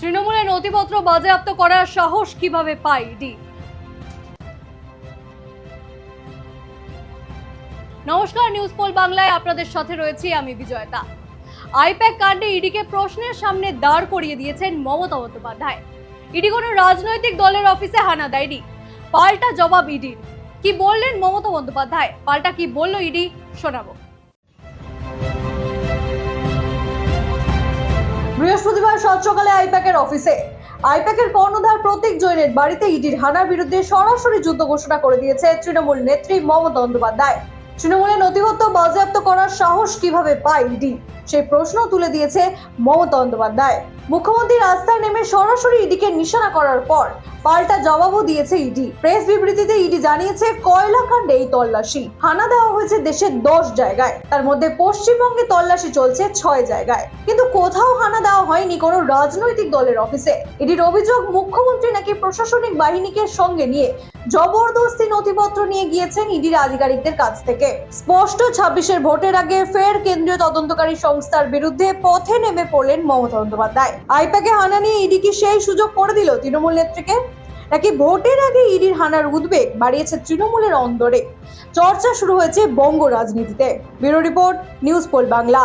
তৃণমূলের নথিপত্র বাজেয়াপ্ত করার সাহস কীভাবে পায় ডি নমস্কার নিউজ পোল বাংলায় আপনাদের সাথে রয়েছি আমি বিজয়তা। আইপ্যাক কাণ্ডে ইডিকে প্রশ্নের সামনে দাঁড় করিয়ে দিয়েছেন মমতা বন্দ্যোপাধ্যায়। ইডি কোনো রাজনৈতিক দলের অফিসে হানা দেয়নি। পাল্টা জবাব ইডির। কি বললেন মমতা বন্দ্যোপাধ্যায়? পাল্টা কি বলল ইডি? শোনাবো। বৃহস্পতিবার সচ্চকালে আইপ্যাকের অফিসে। আইপ্যাকের কর্ণধার প্রতীক জৈনের বাড়িতে ইডির হানার বিরুদ্ধে সরাসরি যুদ্ধ ঘোষণা করে দিয়েছে তৃণমূল নেত্রী মমতা বন্দ্যোপাধ্যায়। তৃণমূলের নথিপত্র বাজেয়াপ্ত করার সাহস কীভাবে পায় ইডি? সেই প্রশ্ন তুলে দিয়েছে মমতা বন্দ্যোপাধ্যায়। মুখ্যমন্ত্রীর রাস্তায় নেমে সরাসরি ইডিকে নিশানা করার পর পাল্টা জবাবও দিয়েছে ইডি। প্রেস বিবৃতিতে ইডি জানিয়েছে, কয়লা কাণ্ডে এই তল্লাশি। হানা দেওয়া হয়েছে দেশের দশ জায়গায়। তার মধ্যে পশ্চিমবঙ্গে তল্লাশি চলছে ছয় জায়গায়। কিন্তু কোথাও হানা দেওয়া হয়নি কোনো রাজনৈতিক দলের অফিসে। ইডির অভিযোগ, মুখ্যমন্ত্রী নাকি প্রশাসনিক বাহিনীকে সঙ্গে নিয়ে জবরদস্তি নথিপত্র নিয়ে গিয়েছেন ইডির আধিকারিকদের কাছ থেকে। স্পষ্ট, ছাব্বিশের ভোটের আগে ফের কেন্দ্রীয় তদন্তকারী সংস্থার বিরুদ্ধে পথে নেমে পড়লেন মমতা বন্দ্যোপাধ্যায়। আইপ্যাকে হানা নিয়ে ইডি কি সেই সুযোগ করে দিল তৃণমূল নেত্রীকে? নাকি ভোটের আগে ইডির হানার উদ্বেগ বাড়িয়েছে তৃণমূলের অন্দরে? চর্চা শুরু হয়েছে বঙ্গ রাজনীতিতে। Bureau report, news poll Bangla.